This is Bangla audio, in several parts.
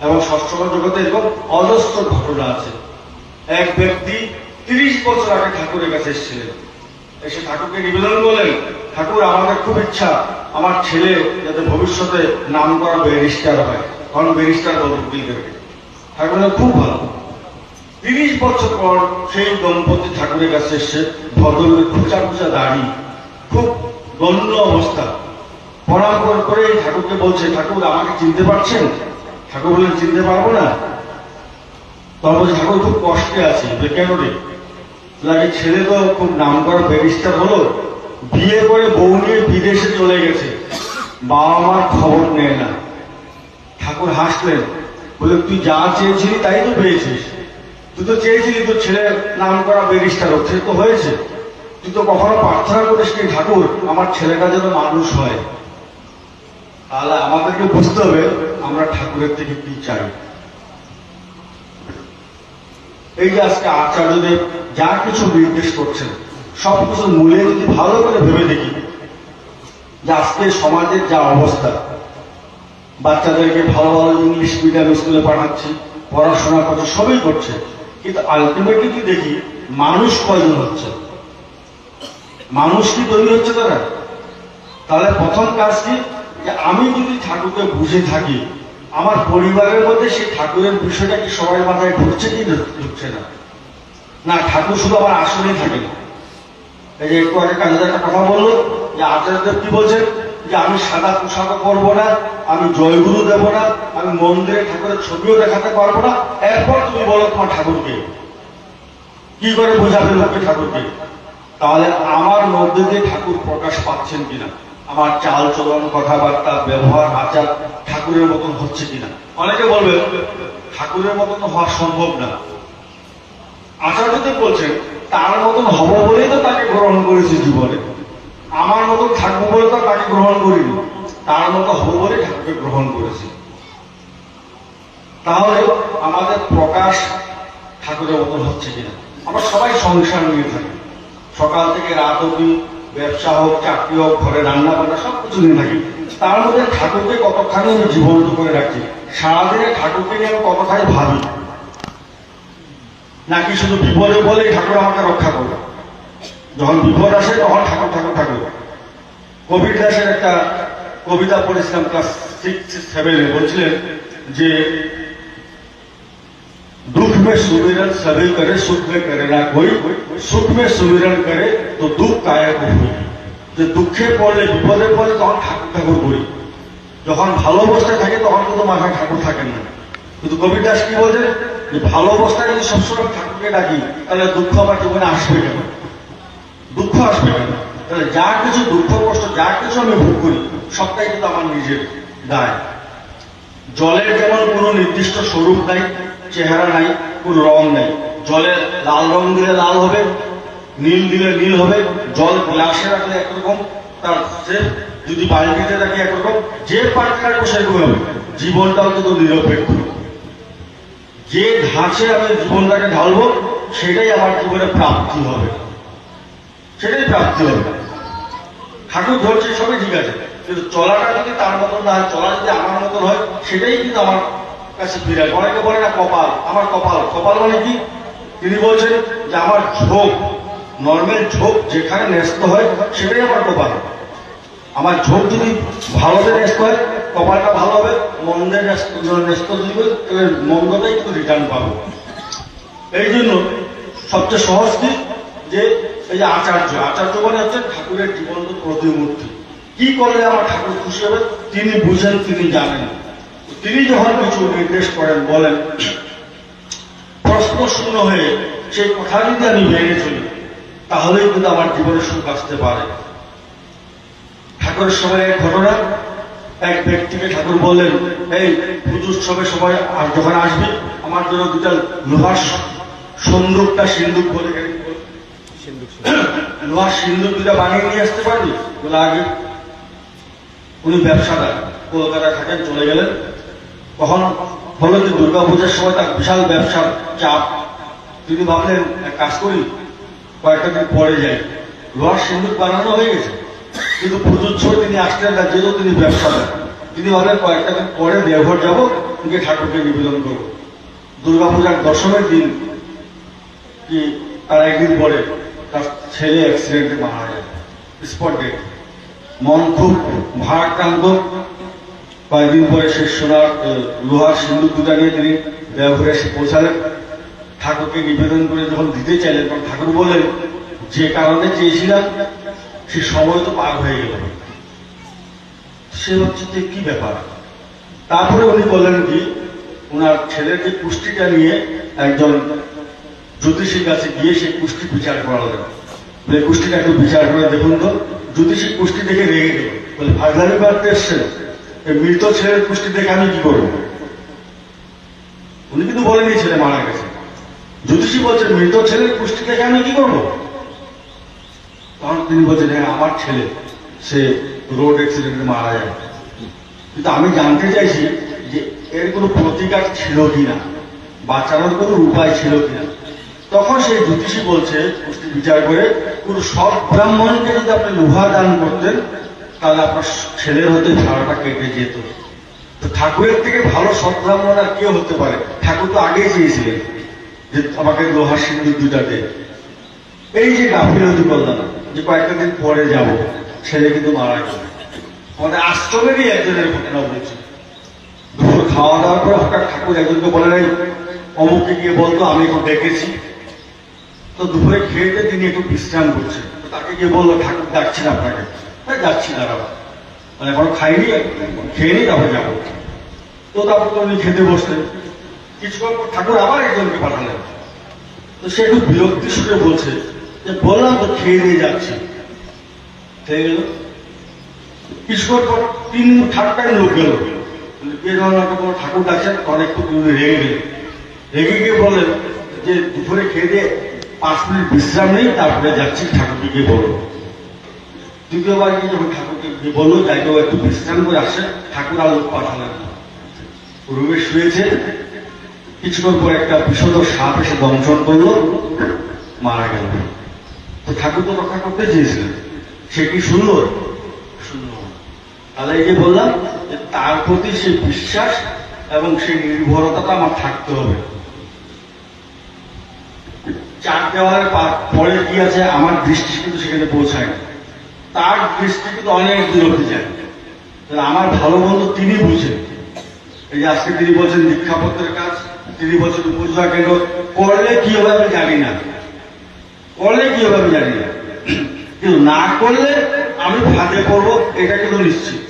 এবং সৎসঙ্গ জগতে এরকম অজস্র ঘটনা আছে। এক ব্যক্তি তিরিশ বছর আগে ঠাকুরের কাছে এসেছিলেন। এসে ঠাকুরকে নিবেদন করলেন, ঠাকুর আমাদের খুব ইচ্ছা, আমার ছেলে যাতে ভবিষ্যতে নাম করা ব্যারিস্টার হয়। কারণ ব্যারিস্টার বলতে উকিলদেরকে। ঠাকুর খুব ভালো। তিরিশ বছর পর সেই দম্পতি ঠাকুরের কাছে এসে ভদ্রলোক খোঁচা খোঁচা দাড়ি, খুব দন্য অবস্থা প্রণাম করে করে ঠাকুরকে বলছে, ঠাকুর, আমাকে চিনতে পারছেন? ঠাকুর চিনতে পারব না? তখন বলছে ঠাকুর খুব কষ্টে আছি কেন রে? লাগে ছেলে তো খুব নাম করা ব্যারিস্টার হলো, বিয়ে করে বউ নিয়ে বিদেশে চলে গেছে। বাবা মার খবর নেয় না। ঠাকুর হাসলেন বলে তুই যা চেয়েছিলি তাই তো পেয়েছিস। তুই তো চেয়েছিলি তোর ছেলে নাম করা ব্যারিস্টার হোক, সে তো হয়েছে। তুই তো কখনো প্রার্থনা করিস ঠাকুর, আমার ছেলেটা যেন মানুষ হয়। তাহলে আমাদেরকে বুঝতে হবে আমরা ঠাকুরের থেকে কি চাই। এই যে আজকে আচার্যদেব যা কিছু নির্দেশ করছেন, সব কিছুর মূলে যদি ভালো করে ভেবে দেখি, যে আজকে সমাজের যা অবস্থা, বাচ্চাদেরকে ভালো ভালো ইংলিশ মিডিয়াম স্কুলে পাঠাচ্ছি, পড়াশোনা করছে, সবই করছে। কিন্তু আলটিমেটলি দেখি, মানুষ কয়জন হচ্ছে? মানুষ কি তৈরি হচ্ছে তারা? তাহলে প্রথম কাজ কি? যে আমি যদি ঠাকুরকে বুঝে থাকি, আমার পরিবারের মধ্যে সেই ঠাকুরের বিষয়টা কি সবাই মাথায় ঢুকছে কি ঢুকছে না? না, ঠাকুর শুধু আমার আসলেই থাকে না। এই যে একটু আগে কাজে একটা কথা বলল, যে আচার্যদেব কি বলছেন? যে আমি সাদা পোশাক করব না, আমি জয়গুরু দেব না, আমি মন্দিরে ঠাকুরের ছবিও দেখাতে পারব না। এরপর তুমি বলো তোমার ঠাকুরকে। কি করে বোঝাবে লোককে ঠাকুরকে? তাহলে আমার মধ্যে দিয়ে ঠাকুর প্রকাশ পাচ্ছেন কিনা? আমার চাল চলন কথাবার্তা, ব্যবহার, আচার ঠাকুরের মতন হচ্ছে কিনা? অনেকে বলবে, ঠাকুরের মতন হওয়া সম্ভব না। আচার্যদেব বলছেন, তার মতন হব বলেই তো তাকে গ্রহণ করেছি জীবনে। আমার মতন থাকব বলে তো তাকে গ্রহণ করিনি। তার মতো হব বলে ঠাকুরকে গ্রহণ করেছি। তাহলে আমাদের প্রকাশ ঠাকুরের মতন হচ্ছে কিনা? আমরা সবাই সংসার নিয়ে থাকি। সকাল থেকে রাত অবধি ব্যবসা হোক, চাকরি হোক, ঘরে রান্না বান্না, সব কিছু নিয়ে থাকি। তার মধ্যে ঠাকুরকে কতখানি আমি জীবন্ত করে রাখছি, সারাদিনে ঠাকুরকে নিয়ে আমি কতখানি ভাবি। নাকি শুধু বিপদে বলে ঠাকুর আমাকে রক্ষা করবে? যখন বিপদ আসে, তখন ঠাকুর ঠাকুর ঠাকুর। কবির দাসের একটা কবিতা পড়েছিলাম, ক্লাস সিক্স, সেভেনে। বলছিলেন যে में सुमिरन सभी करे सुख में करे ना कोई सुख में सुमिरन करे तो दुख কায়া করি যে দুঃখে পড়লে বিপদে পড়লে তখন ঠাকুর ঠাকুর করি যখন ভালো অবস্থায় থাকে তখন কিন্তু মাথায় ঠাকুর থাকেন না কিন্তু কবির দাস কি বলছে যে ভালো অবস্থায় যদি সবসময় ঠাকুরকে ডাকি তাহলে দুঃখ আমার জীবনে আসবে কেন দুঃখ আসবে কেন তাহলে যা কিছু দুঃখ কষ্ট যা কিছু আমি ভোগ করি সবটাই কিন্তু আমার নিজের দায় জলের যেমন কোনো নির্দিষ্ট স্বরূপ নাই চেহারা নাই কোনো রং নাই। জলের লাল রং দিলে লাল হবে, নীল দিলে নীল হবে। জল গ্লাসে রাখলে একরকম, তার যদি বালতিতে রাখি একরকম, যে পাত্রে রাখব সেরকম হবে জীবনটাও কিন্তু নিরপেক্ষ। যে ধাঁচে আমি জীবনটাকে ঢালবো, সেটাই আমার জীবনে প্রাপ্তি হবে। সেটাই প্রাপ্তি হবে। ঠাকুর ধরছে, সবই ঠিক আছে। কিন্তু চলাটা যদি তার মতন না চলা যদি আমার মতন হয়, সেটাই কিন্তু আমার কাছে। অনেকে বলে না, কপাল। আমার কপাল। কপাল মানে কি? তিনি বলছেন যে আমার ঝোঁক নর্মাল ঝোঁক যেখানে ন্যস্ত হয়, সেটাই আমার কপাল। আমার ঝোঁক যদি ভালোতে ন্যস্ত হয়, কপালটা ভালো হবে মন্দের ন্যস্ত যদি তাহলে মন্দটাই কিন্তু রিটার্ন পাবো। এই জন্য সবচেয়ে সহজ কি? যে এই যে আচার্য। আচার্য মানে হচ্ছে ঠাকুরের জীবন্ত প্রতিমূর্তি। কি করলে আমার ঠাকুর খুশি হবে? তিনি বুঝেন, তিনি জানেন। তিনি যখন কিছু নির্দেশ করেন বলেন প্রশ্ন শূন্য হয়ে সেই কথা যদি আমি ভেঙে চলি তাহলেই কিন্তু আমার জীবনে সুখ আসতে পারে। ঠাকুরের সময় এক ঘটনা এক ব্যক্তিকে ঠাকুর বললেন এই পুজোৎসবের সময় আর যখন আসবি আমার জন্য দুটা লোহার সন্দুকটা সিন্দুক বলে লোহার সিন্দুক দুটা বানিয়ে নিয়ে আসতে পারবি? বলে আগে। উনি ব্যবসাদার কলকাতা থাকেন চলে গেলেন। তখন হলো যে দুর্গা পূজার সময় তার বিশাল ব্যবসার চাপ। তিনি ভাবলেন, এক কাজ করি, কয়েকটা দিন পরে যাই। লোহার সিন্দুক বানানো হয়ে গেছে। কিন্তু পুজোর সময় তিনি আসলেন না, যেহেতু তিনি ব্যবসাদার। তিনি ভাবলেন, কয়েকটা দিন পরে দেওঘর যাব, গিয়ে ঠাকুরকে নিবেদন করব। দুর্গাপূজার দশমের দিন, কি, তার একদিন পরে তার ছেলে অ্যাক্সিডেন্টে মারা যায়। স্পট ডেট মন খুব ভারাক্রান্ত। কয়েকদিন পরে সে সোনার লোহার সিন্দুক দুটা নিয়ে তিনি দেওঘরে এসে পৌঁছালেন। ঠাকুরকে নিবেদন করে যখন দিতে চাইলেন, তখন ঠাকুর বললেন, যে কারণে চেয়েছিলাম, সে সময় তো পার হয়ে গেল। সে হচ্ছে যে কি ব্যাপার? তারপরে উনি বললেন কি, ওনার ছেলের যে পুষ্টিটা নিয়ে একজন জ্যোতিষীর কাছে গিয়ে সেই পুষ্টি বিচার করালেন বলে পুষ্টিটা একটু বিচার করে দেখুন তো। জ্যোতিষী পুষ্টি দেখে রেগে গেল। বলে করতে এসছেন? এই মৃত ছেলের পুষ্টি দেখে আমি কি করব? উনি কিন্তু বলেনি ছেলে মারা গেছে। জ্যোতিষী বলছেন, মৃত ছেলের পুষ্টি দেখে আমি কি করব? তখন তিনি বলছেন হ্যাঁ আমার ছেলে, সে রোড অ্যাক্সিডেন্টে মারা যায়। কিন্তু আমি জানতে চাইছি যে এর কোনো প্রতিকার ছিল কিনা, বাঁচানোর কোনো উপায় ছিল কিনা। তখন সেই জ্যোতিষী বলছে বিচার করে কোনো সব ব্রাহ্মণকে যদি আপনি লোহা দান করতেন তাহলে আপনার ছেলের হতে ঝাড়াটা কেটে যেত। তো ঠাকুরের থেকে ভালো সৎ আর কেউ হতে পারে। ঠাকুর তো আগেই চেয়েছিলেন যে আমাকে লোহার সিন্ধু দুটা দে। এই যে গাফিলতি করলাম যে কয়েকটা দিন পরে যাব, ছেলে কিন্তু মারা গেল। আমাদের আশ্রমেরই একজনের ঘটনা বলছি দুপুর খাওয়া দাওয়ার পরে হঠাৎ ঠাকুর একজনকে বলে নাই অমুককে গিয়ে বলতো আমি এখন ডেকেছি। তো দুপুরে খেয়ে তিনি একটু বিশ্রাম করছেন। তাকে গিয়ে বলল, ঠাকুর ডাকছেন আপনাকে। যাচ্ছি দাঁড়াবো মানে এখনও খাইনি? খেয়ে নিই তারপরে যাব। তো তারপর তো উনি খেতে বসলেন কিছুক্ষণ ঠাকুর আবার একজনকে পাঠালেন। তো সে একটু বিরক্তি সুরে বলছে যে, বললাম তো খেয়ে দিয়ে যাচ্ছে। খেয়ে গেল। কিছুক্ষণ পর তিন থার্ড টাইম লোক গেল। ঠাকুর ডাকছেন অনেক উনি রেগে গেলেন রেগে গিয়ে বললেন যে, দুপুরে খেয়ে দিয়ে পাঁচ মিনিট বিশ্রাম নেই, তারপরে যাচ্ছি ঠাকুরকে বলব। দ্বিতীয়বার গিয়ে যখন ঠাকুরকে বলল কেউ একটু বিশ্রাম করে আসে ঠাকুর আর লোক পাঠালেন রুমে শুয়েছে। কিছুক্ষণ পর একটা বিশদ সাপ এসে দংশন করল। মারা গেল। তো ঠাকুর তো রক্ষা করতে চেয়েছিলেন। সে কি শুনলো? না। তাহলে এই যে বললাম যে, তার প্রতি সেই বিশ্বাস এবং সেই নির্ভরতাটা আমার থাকতে হবে। চার দেওয়ার পরে কি আছে আমার দৃষ্টি কিন্তু সেখানে পৌঁছায় না তার দৃষ্টি কিন্তু অনেক দূর অব্দি যায়। তাহলে আমার ভালো মন্দ তিনি বুঝেন। এই যে আজকে তিনি বলছেন দীক্ষাপত্রের কাজ, তিনি বলছেন উপজা কেন্দ্র, করলে কি হবে আমি জানি না। করলে কি হবে আমি জানি না। কিন্তু না করলে আমি ফাঁদে পড়ব, এটা কিন্তু নিশ্চিত।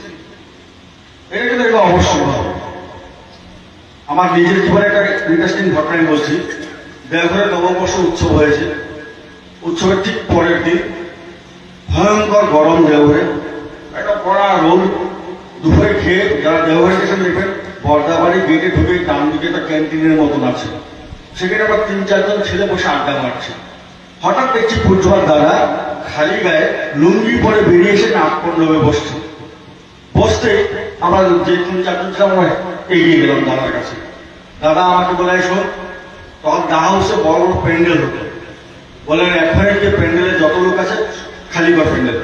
এটা কিন্তু একটা অবশ্যই হবে আমার নিজের জীবনে একটা ইন্টারেস্টিং ঘটনা আমি বলছি। দেওঘরে নববর্ষ উৎসব হয়েছে। উৎসবের ঠিক পরের দিন ভয়ঙ্কর গরম দেওঘরে। একটা কড়া রোদ দুপুরে খেয়ে যারা দেওঘরে গেছেন দেখবেন বর্দাবাড়ি গেটে ঢুকে ডান দিকে একটা ক্যান্টিনের মতন আছে। সেখানে আবার তিন চারজন ছেলে বসে আড্ডা মারছে। হঠাৎ দেখছি পূর্জমার দাদা খালি গায়ে লুঙ্গি পরে বেরিয়ে এসে নাক পণ্ডবে বসছে। বসতে আমরা যে তিন চারজন ছিলাম আমরা এগিয়ে গেলাম দাদার কাছে। দাদা আমাকে বলে এসো তখন দা হচ্ছে বড় বড় প্যান্ডেল হতো। বলেন এখানে যে প্যান্ডেলে যত লোক আছে খালি কর প্যান্ডেল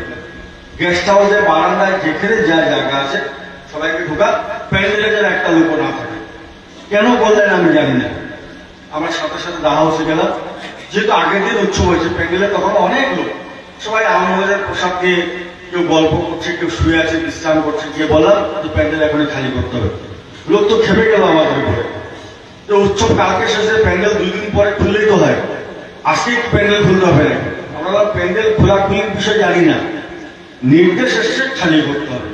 গেস্ট হাউসে বারান্দায় যেখানে যা জায়গা আছে, সবাইকে ঢোকা, প্যান্ডেলে যেন একটা লোক না থাকে। কেন বললেন আমি জানি না। আমরা সাথে সাথে দা হাউসে গেলাম। যেহেতু আগের দিন উৎসব হয়েছে, প্যান্ডেলে তখন অনেক লোক। সবাই আহমদের পোশাক দিয়ে কেউ গল্প করছে, কেউ শুয়ে আছে, বিশ্রাম করছে, গিয়ে বললাম যে প্যান্ডেল এখনই খালি করতে হবে। লোক তো খেপে গেল আমাদের উপরে। তো উৎসব কালকে শেষে প্যান্ডেল দুই দিন পরে খুললেই তো হয়। আজকে প্যান্ডেল খুলতে হবে না আমরা প্যান্ডেল খোলা খুলির বিষয় জানি না। নির্দেশ এসছে, খালি করতে হবে।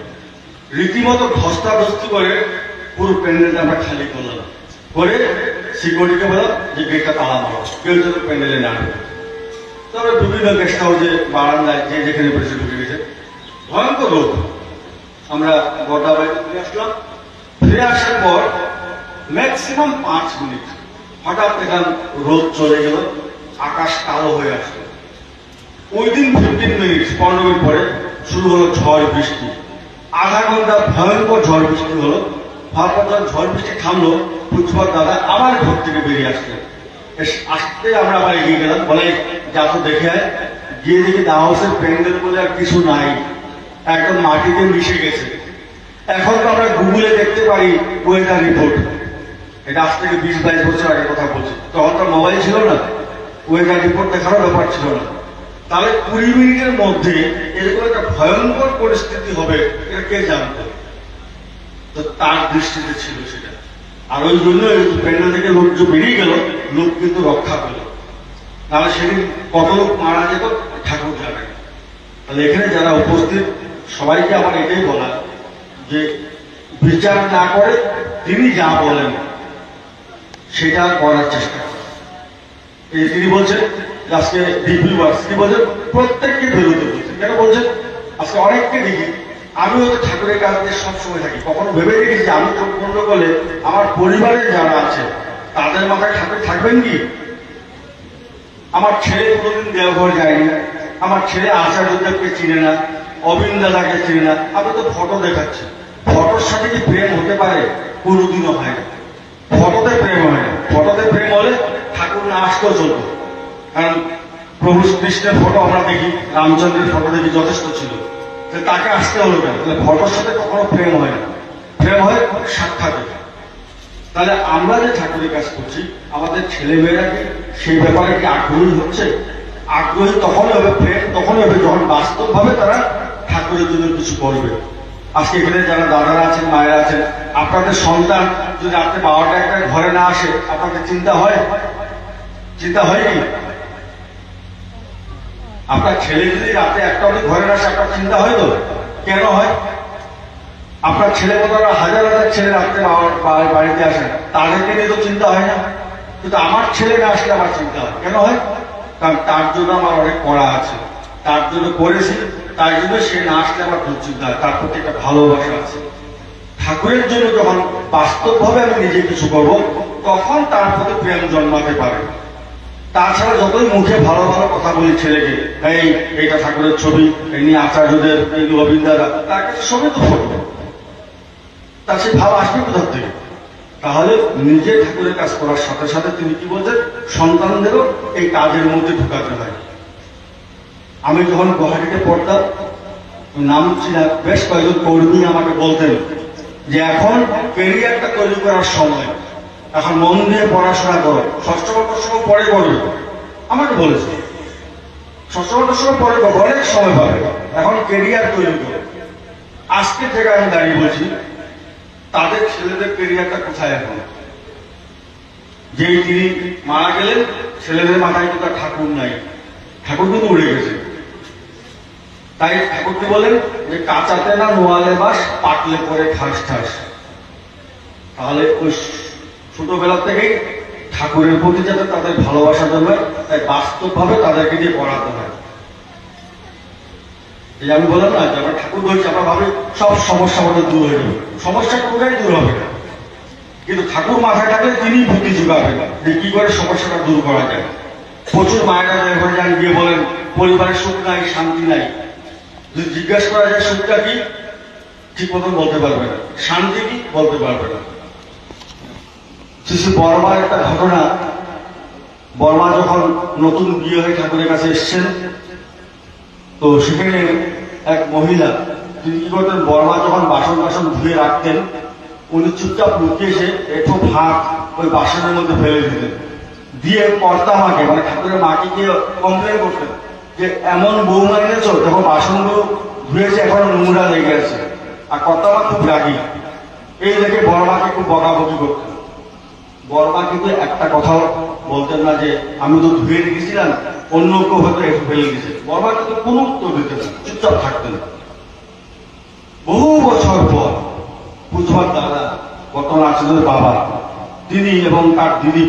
রীতিমতো ধস্তাধস্তি করে পুরো প্যান্ডেলটা আমরা খালি করলাম। করে সিকিউরিটিকে বললাম যে গেটটা তালা মারো কেউ যেন প্যান্ডেলে না তারপরে বিভিন্ন গেস্ট হাউসে বারান্দায়, যে যেখানে বসে ঢুকে গেছে। ভয়ঙ্কর রোদ। আমরা গোটা ফিরে আসলাম। ফিরে আসার পর ম্যাক্সিমাম পাঁচ মিনিট, হঠাৎ এখান রোদ চলে গেল, আকাশ কালো হয়ে আসলো। ওই দিন ফিফটিন মিনিট পনেরো পরে শুরু হলো ঝড় বৃষ্টি। আধা ঘণ্টা ভয়ঙ্কর ঝড় বৃষ্টি হলো। যখন ঝড় বৃষ্টি থামলো পুষ্পর দাদা আবার ঘর থেকে বেরিয়ে আসলেন আসতে আমরা আবার এগিয়ে গেলাম। বলে, যা তো দেখে। গিয়ে দেখি দা হাউসের প্যান্ডেল বলে আর কিছু নাই। একদম মাটিতে মিশে গেছে। এখন তো আমরা গুগলে দেখতে পারি ওয়েদার রিপোর্ট এটা আজ থেকে বিশ বাইশ বছর আগে কথা বলছি। তখন তো মোবাইল ছিল না। ওয়েদার রিপোর্ট দেখারও ব্যাপার ছিল না। তাহলে কুড়ি মিনিটের মধ্যে এরকম একটা ভয়ঙ্কর পরিস্থিতি হবে, এটা কে জানতো? তো তার দৃষ্টিতে ছিল সেটা। আর ওই জন্য প্যান্ডেল থেকে লোক যে বেরিয়ে গেল, লোক কিন্তু রক্ষা পেল। তাহলে সেদিন কত লোক মারা যেত? ঠাকুর জানে। তাহলে এখানে যারা উপস্থিত, সবাইকে আমার এটাই বলা যে বিচার না করে তিনি যা বলেন, সেটা করার চেষ্টা করেন। তিনি বলছেন আজকে তিনি বলছেন, প্রত্যেককে কেন বলছেন? আজকে অনেককে দেখি। আমি হয়তো ঠাকুরের কাজ সবসময় থাকি। কখনো ভেবে যে আমি করলে আমার যারা আছে, তাদের মাথায় ঠাকুর থাকবেন কি? আমার ছেলে কোনোদিন দেওঘর যায়নি। আমার ছেলে আচার্যদেবকে চিনে না অবিন দাদাকে চিনে না। আমি তো ফটো দেখাচ্ছি। ফটোর সাথে কি প্রেম হতে পারে? কোনোদিনও হয় না। ফটোতে প্রেম হয় না। ফটোতে প্রেম হলে ঠাকুর না আসতেও চলতো কারণ প্রভু কৃষ্ণের ফটো আমরা দেখি, রামচন্দ্রের ফটো দেখি যথেষ্ট ছিল। তাকে আসতে হলো কেন? তাহলে ফটোর সাথে কখনো প্রেম হয় না। প্রেম হয় সাক্ষাৎ তাহলে আমরা যে ঠাকুরের কাজ করছি, আমাদের ছেলে মেয়েরা কি সেই ব্যাপারে কি আগ্রহী হচ্ছে? আগ্রহী তখনই হবে, প্রেম তখনই হবে যখন বাস্তবভাবে তারা ঠাকুরের জন্য কিছু করবে। আজকে এখানে যারা দাদারা আছেন, মায়েরা আছেন, আপনাদের সন্তান যদি আপনি বাবাটা একটা ঘরে না আসে, আপনাদের চিন্তা হয়? চিন্তা হয় কি? আপনার ছেলে যদি রাতে একটা অব্দি ঘরে আসে আপনার চিন্তা হয় তো কেন হয়? আপনার ছেলে মতো হাজার হাজার ছেলে রাত্রে বাড়িতে আসে তাদেরকে নিয়ে তো চিন্তা হয় না। কিন্তু আমার ছেলে না আসলে আমার চিন্তা হয়। কেন হয়? কারণ তার জন্য আমার অনেক করা আছে। তার জন্য করেছি। তার জন্য সে না আসলে আমার দুশ্চিন্তা হয়। তার প্রতি একটা ভালোবাসা আছে। ঠাকুরের জন্য যখন বাস্তবভাবে আমি নিজে কিছু করব, তখন তার প্রতি প্রেম জন্মাতে পারে। তাছাড়া যতই মুখে ভালো ভালো কথা বলি ছেলেকে, এই, এইটা ঠাকুরের ছবি, এই নিয়ে আচার্যদের, এই রবীন্দ্ররা তার কাছে সবই তো ফটো তার সেই ভাব আসবে কোথা থেকে? তাহলে নিজে ঠাকুরের কাজ করার সাথে সাথে তিনি কি বলছেন? সন্তানদেরও এই কাজের মধ্যে ঢুকাতে হয়। আমি যখন গুয়াহাটিতে পড়তাম, নাম বেশ কয়েকজন কর্মী আমাকে বলতেন যে, এখন কেরিয়ারটা তৈরি করার সময়। এখন মন দিয়ে পড়াশোনা করো। ষষ্ঠ সময় পরে করবে আমাকে বলেছে। ষষ্ঠ বছর পরে অনেক সময় পাবে এখন কেরিয়ার তৈরি করো। আজকের জায়গায় আমি দাঁড়িয়ে বলছি, তাদের ছেলেদের কেরিয়ারটা কোথায় এখন? যেই তিনি মারা গেলেন, ছেলেদের মাথায় কিন্তু ঠাকুর নাই। ঠাকুর কিন্তু উড়ে গেছে। তাই ঠাকুরকে বলেন যে, কাঁচাতে না নোয়ালে বাস পাটলে পরে ঠাস ঠাস। তাহলে ওই ছোটবেলা থেকেই ঠাকুরের প্রতি যাতে তাদের ভালোবাসা জন্মায় তাই বাস্তবভাবে তাদেরকে দিয়ে পড়াতে হয়। এই আমি বললাম না যে আমরা ঠাকুর ধরছি আমরা ভাবি সব সমস্যা আমাদের দূর হয়ে যাবে। সমস্যা কোথায় দূর হবে না। কিন্তু ঠাকুর মাথায় থাকলে তিনি বুদ্ধি যোগাবেন যে কি করে সমস্যাটা দূর করা যায়। প্রচুর মায়েরা যখন যান গিয়ে বলেন পরিবারের সুখ নাই, শান্তি নাই। যদি জিজ্ঞেস করা যায় সুখটা কি? ঠিক মতন বলতে পারবে না। শান্তি কি? বলতে পারবে না। শিশু বর্মার একটা ঘটনা। বর্মা যখন নতুন বিয়ে হয়ে ঠাকুরের কাছে এসছেন, তো সেখানে এক মহিলা, তিনি কি করতেন, বর্মা যখন বাসন বাসন ধুয়ে রাখতেন, উনি চুপচাপ লুকিয়ে এসে একটু ভাত ওই বাসনের মধ্যে ফেলে দিতেন। দিয়ে কর্তা মাকে মানে ঠাকুরের মাকে গিয়ে কমপ্লেন করতেন যে, এমন বৌমা এনেছো দেখো বাসনগুলো ধুয়েছে, এখন নোংরা লেগে আছে। আর কর্তা মা খুব রাগি। এই দেখে বড়মাকে খুব বকাবকি করতেন। বড়মা কিন্তু একটা কথাও বলতেন না যে আমি তো ধুয়ে রেখেছিলাম অন্য কেউ হয়তো একটু ফেলে দিয়েছে। বড়মা কিন্তু কোনো উত্তর দিতেন না, চুপচাপ থাকতেন। বহু বছর পর পুজোর দাদা বর্তমান আচার্যের বাবা তিনি এবং তার দিদি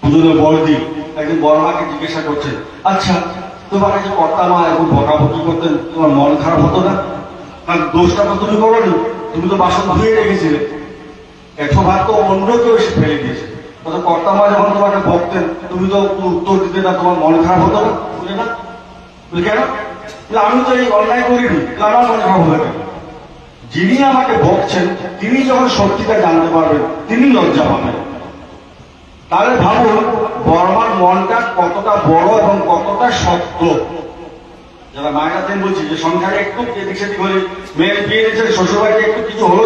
পুজোর বড়দি একদিন বড়মাকে জিজ্ঞাসা করছেন আচ্ছা তোমাকে যে কর্তা মা এখন বকাবকি করতেন তোমার মন খারাপ হতো না? কারণ দোষটা তো তুমি করোনি তুমি তো বাসন ধুয়ে রেখেছিলে। ভাত তো অন্য কেউ এসে ফেলে দিয়েছে যখন তোমাকে তুমি তো উত্তর দিতে না, তোমার মন খারাপ হতো না না? কেন? আমি তো এই অন্যায় করিনি আমার মন খারাপ হবে যিনি আমাকে বকছেন, তিনি যখন সত্যিটা জানতে পারবেন, তিনি লজ্জা পাবেন। তাহলে ভাবুন, বর্মার মনটা কতটা বড় এবং কতটা শক্ত। যারা মায়েরা বলছি যে সংসারে একটু এদিক সেদিক হলে, মেয়ের বিয়ে দিয়েছে শ্বশুরবাড়িতে একটু কিছু হলো